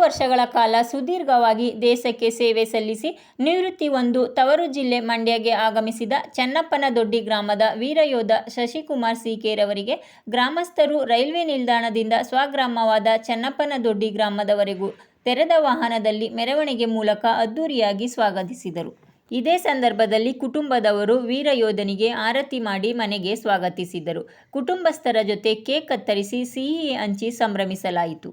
ವರ್ಷಗಳ ಕಾಲ ಸುದೀರ್ಘವಾಗಿ ದೇಶಕ್ಕೆ ಸೇವೆ ಸಲ್ಲಿಸಿ ನಿವೃತ್ತಿ ಒಂದು ತವರು ಜಿಲ್ಲೆ ಮಂಡ್ಯಗೆ ಆಗಮಿಸಿದ ಚನ್ನಪ್ಪನ ದೊಡ್ಡಿ ಗ್ರಾಮದ ವೀರಯೋಧ ಶಶಿಕುಮಾರ್ ಸಿಕೆರವರಿಗೆ ಗ್ರಾಮಸ್ಥರು ರೈಲ್ವೆ ನಿಲ್ದಾಣದಿಂದ ಸ್ವಗ್ರಾಮವಾದ ಚನ್ನಪ್ಪನ ದೊಡ್ಡಿ ಗ್ರಾಮದವರೆಗೂ ತೆರೆದ ವಾಹನದಲ್ಲಿ ಮೆರವಣಿಗೆ ಮೂಲಕ ಅದ್ದೂರಿಯಾಗಿ ಸ್ವಾಗತಿಸಿದರು. ಇದೇ ಸಂದರ್ಭದಲ್ಲಿ ಕುಟುಂಬದವರು ವೀರಯೋಧನಿಗೆ ಆರತಿ ಮಾಡಿ ಮನೆಗೆ ಸ್ವಾಗತಿಸಿದರು. ಕುಟುಂಬಸ್ಥರ ಜೊತೆ ಕೇಕ್ ಕತ್ತರಿಸಿ ಸಿಹಿ ಹಂಚಿ ಸಂಭ್ರಮಿಸಲಾಯಿತು.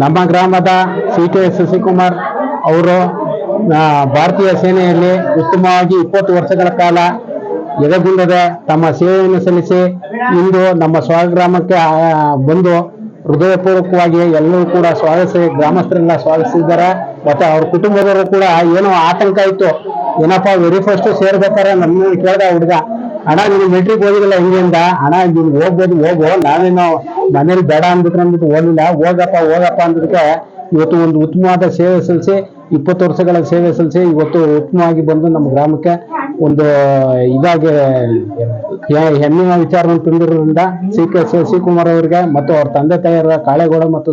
ನಮ್ಮ ಗ್ರಾಮದ ಸಿ ಕೆ ಶಶಿಕುಮಾರ್ ಅವರು ಭಾರತೀಯ ಸೇನೆಯಲ್ಲಿ ಉತ್ತಮವಾಗಿ ಇಪ್ಪತ್ತು ವರ್ಷಗಳ ಕಾಲ ಎದೆಗುಂದದೆ ತಮ್ಮ ಸೇವೆಯನ್ನು ಸಲ್ಲಿಸಿ ಇಂದು ನಮ್ಮ ಸ್ವಗ್ರಾಮಕ್ಕೆ ಬಂದು ಹೃದಯಪೂರ್ವಕವಾಗಿ ಎಲ್ಲರೂ ಕೂಡ ಸ್ವಾಗತಿಸಿ, ಗ್ರಾಮಸ್ಥರೆಲ್ಲ ಸ್ವಾಗತಿಸಿದ್ದಾರೆ. ಮತ್ತೆ ಅವ್ರ ಕುಟುಂಬದವರು ಕೂಡ ಏನೋ ಆತಂಕ ಇತ್ತು. ಏನಪ್ಪ ವೆರಿ ಫಸ್ಟ್ ಸೇರ್ಬೇಕಾರೆ ನಮ್ಮ ಕೇಳ್ದ ಹುಡುಗ. ಅಣ್ಣ ನೀನು ಮೆಟ್ರಿಕ್ ಓದಿಲ್ಲ ಹಿಂಗಿಂದ ಅಣ್ಣ, ನೀನು ಹೋಗ್ಬೋದು, ಹೋಗು. ನಾವೇನು ಮನೇಲಿ ಬೇಡ ಅಂದ್ಬಿಟ್ರೆ ಅಂದ್ಬಿಟ್ಟು ಓದಿಲ್ಲ ಹೋಗಪ್ಪ ಹೋಗಪ್ಪ ಅಂದ್ಬಿಟ್ಟು. ಇವತ್ತು ಒಂದು ಉತ್ತಮವಾದ ಸೇವೆ ಸಲ್ಲಿಸಿ, ಇಪ್ಪತ್ತು ವರ್ಷಗಳ ಸೇವೆ ಸಲ್ಲಿಸಿ, ಇವತ್ತು ಉತ್ತಮವಾಗಿ ಬಂದು ನಮ್ಮ ಗ್ರಾಮಕ್ಕೆ ಒಂದು ಇದಾಗಿ ಹೆಮ್ಮೆಯ ವಿಚಾರವನ್ನು ತುಂಬಿರುವುದರಿಂದ ಸಿ ಕೆ ಶಶಿಕುಮಾರ್ ಅವರಿಗೆ ಮತ್ತು ಅವ್ರ ತಂದೆ ತಾಯಿಯರ ಕಾಳೇಗೌಡ ಮತ್ತು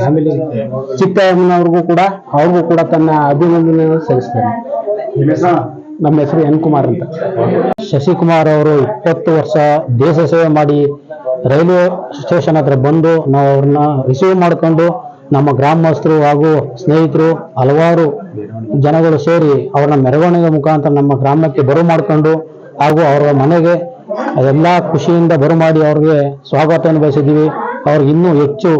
ಆಮೇಲೆ ಚಿಕ್ಕಯ್ಯಮ್ಮನವ್ರಿಗೂ ಕೂಡ, ಅವ್ರಿಗೂ ಕೂಡ ತನ್ನ ಅಭಿನಂದನೆ ಸಲ್ಲಿಸ್ತಾರೆ. ನಮ್ಮ ಹೆಸರು ಎನ್ ಕುಮಾರ್ ಅಂತ. ಶಶಿಕುಮಾರ್ ಅವರು ಇಪ್ಪತ್ತು ವರ್ಷ ದೇಶ ಸೇವೆ ಮಾಡಿ ರೈಲ್ವೆ ಸ್ಟೇಷನ್ ಹತ್ರ ಬಂದು ನಾವು ಅವ್ರನ್ನ ರಿಸೀವ್ ಮಾಡಿಕೊಂಡು ನಮ್ಮ ಗ್ರಾಮಸ್ಥರು ಹಾಗೂ ಸ್ನೇಹಿತರು ಹಲವಾರು ಜನಗಳು ಸೇರಿ ಅವರನ್ನ ಮೆರವಣಿಗೆ ಮುಖಾಂತರ ನಮ್ಮ ಗ್ರಾಮಕ್ಕೆ ಬರು ಮಾಡಿಕೊಂಡು ಹಾಗೂ ಅವರ ಮನೆಗೆ ಎಲ್ಲ ಖುಷಿಯಿಂದ ಬರಮಾಡಿ ಅವ್ರಿಗೆ ಸ್ವಾಗತವನ್ನು ಬಯಸಿದ್ದೀವಿ. ಅವ್ರಿಗೆ ಇನ್ನೂ ಹೆಚ್ಚು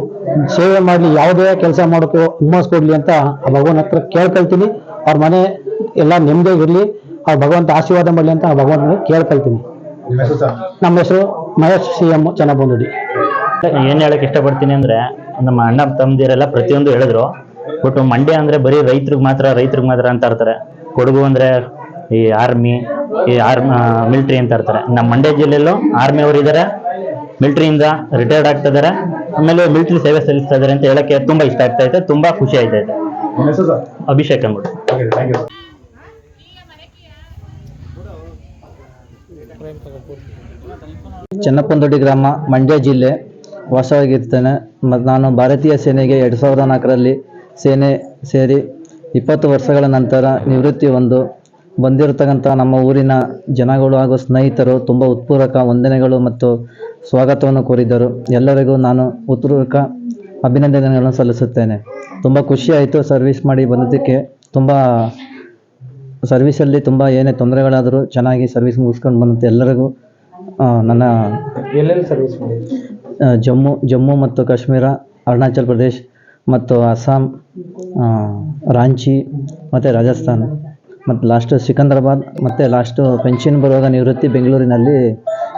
ಸೇವೆ ಮಾಡಲಿ ಯಾವುದೇ ಕೆಲಸ ಮಾಡೋಕ್ಕೂ ಹುಮ್ಮಸ್ ಕೊಡ್ಲಿ ಅಂತ ಆ ಭಗವನ್ ಹತ್ರ ಕೇಳ್ಕೊಳ್ತೀನಿ. ಅವ್ರ ಮನೆ ಎಲ್ಲ ನೆಮ್ಮದಿಯಾಗಿರಲಿ ಆ ಭಗವಂತ ಆಶೀರ್ವಾದ ಮಾಡಲಿ ಅಂತ ಆ ಭಗವಂತನ ಕೇಳ್ಕೊಳ್ತೀನಿ. ನಮ್ಮ ಹೆಸರು ಮಹೇಶ್ ಸಿ ಎಂ ಚೆನ್ನಬಂದುಡಿ. ಏನ್ ಹೇಳಕ್ ಇಷ್ಟಪಡ್ತೀನಿ ಅಂದ್ರೆ ನಮ್ಮ ಅಣ್ಣ ತಮ್ಮದಿರೆಲ್ಲ ಪ್ರತಿಯೊಂದು ಹೇಳಿದ್ರು ಬಟ್ ಮಂಡ್ಯ ಅಂದ್ರೆ ಬರೀ ರೈತರಿಗೆ ಮಾತ್ರ ರೈತರಿಗೆ ಮಾತ್ರ ಅಂತ ಇರ್ತಾರೆ ಕೊಡಗು ಅಂದ್ರೆ ಈ ಆರ್ಮಿ ಈ ಆರ್ಮ್ ಮಿಲಿಟರಿ ಅಂತ ಇರ್ತಾರೆ. ನಮ್ಮ ಮಂಡ್ಯ ಜಿಲ್ಲೆಯಲ್ಲೂ ಆರ್ಮಿ ಅವರು ಇದ್ದಾರೆ ಮಿಲಿಟರಿಯಿಂದ ರಿಟೈರ್ಡ್ ಆಗ್ತಾ ಇದಾರೆ. ಆಮೇಲೆ ಮಿಲಿಟರಿ ಸೇವೆ ಸಲ್ಲಿಸ್ತಾ ಇದ್ದಾರೆ ಅಂತ ಹೇಳಕ್ಕೆ ತುಂಬಾ ಇಷ್ಟ ಆಗ್ತಾ ಇದೆ ತುಂಬಾ ಖುಷಿ ಆಯ್ತಾ ಇದೆ ಅಭಿಷೇಕ್ ಅಂದ್ಬಿಟ್ಟು. ಚನ್ನಪ್ಪನದೊಡ್ಡಿ ಗ್ರಾಮ ಮಂಡ್ಯ ಜಿಲ್ಲೆ ವಾಸವಾಗಿರ್ತೇನೆ. ಮತ್ತು ನಾನು ಭಾರತೀಯ ಸೇನೆಗೆ ಎರಡು ಸಾವಿರದ ನಾಲ್ಕರಲ್ಲಿ ಸೇನೆ ಸೇರಿ ಇಪ್ಪತ್ತು ವರ್ಷಗಳ ನಂತರ ನಿವೃತ್ತಿ ಹೊಂದು ಬಂದಿರತಕ್ಕಂಥ ನಮ್ಮ ಊರಿನ ಜನಗಳು ಹಾಗೂ ಸ್ನೇಹಿತರು ತುಂಬ ಉತ್ಪೂರಕ ವಂದನೆಗಳು ಮತ್ತು ಸ್ವಾಗತವನ್ನು ಕೋರಿದ್ದರು. ಎಲ್ಲರಿಗೂ ನಾನು ಉತ್ಪೂರ್ವಕ ಅಭಿನಂದನೆಗಳನ್ನು ಸಲ್ಲಿಸುತ್ತೇನೆ. ತುಂಬ ಖುಷಿಯಾಯಿತು ಸರ್ವಿಸ್ ಮಾಡಿ ಬಂದಿದ್ದಕ್ಕೆ. ತುಂಬ ಸರ್ವಿಸಲ್ಲಿ ತುಂಬ ಏನೇ ತೊಂದರೆಗಳಾದರೂ ಚೆನ್ನಾಗಿ ಸರ್ವಿಸ್ ಮುಗಿಸ್ಕೊಂಡು ಬಂದಂತೆ ಎಲ್ಲರಿಗೂ ನನ್ನ ಎಲ್ಲೆಲ್ಲಿ ಸರ್ವಿಸ್ ಮಾಡಿ ಜಮ್ಮು ಜಮ್ಮು ಮತ್ತು ಕಾಶ್ಮೀರ ಅರುಣಾಚಲ್ ಪ್ರದೇಶ್ ಮತ್ತು ಅಸ್ಸಾಂ ರಾಂಚಿ ಮತ್ತು ರಾಜಸ್ಥಾನ್. ಮತ್ತು ಲಾಸ್ಟು ಸಿಕಂದ್ರಾಬಾದ್ ಮತ್ತು ಲಾಸ್ಟು ಪೆನ್ಷನ್ ಬರುವಾಗ ನಿವೃತ್ತಿ ಬೆಂಗಳೂರಿನಲ್ಲಿ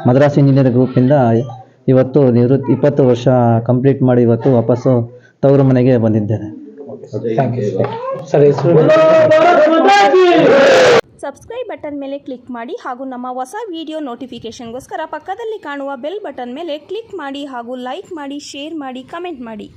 ಮದ್ರಾಸ್ ಇಂಜಿನಿಯರ್ ಗ್ರೂಪಿಂದ ಇವತ್ತು ನಿವೃತ್ತಿ ಇಪ್ಪತ್ತು ವರ್ಷ ಕಂಪ್ಲೀಟ್ ಮಾಡಿ ಇವತ್ತು ವಾಪಸ್ಸು ತವರು ಮನೆಗೆ ಬಂದಿದ್ದೇನೆ. ಸಬ್ಸ್ಕ್ರೈಬ್ ಬಟನ್ ಮೇಲೆ ಕ್ಲಿಕ್ ಮಾಡಿ ಹಾಗೂ ನಮ್ಮ ಹೊಸ ವಿಡಿಯೋ ನೋಟಿಫಿಕೇಷನ್ಗೋಸ್ಕರ ಪಕ್ಕದಲ್ಲಿ ಕಾಣುವ ಬೆಲ್ ಬಟನ್ ಮೇಲೆ ಕ್ಲಿಕ್ ಮಾಡಿ ಹಾಗೂ ಲೈಕ್ ಮಾಡಿ ಶೇರ್ ಮಾಡಿ ಕಮೆಂಟ್ ಮಾಡಿ.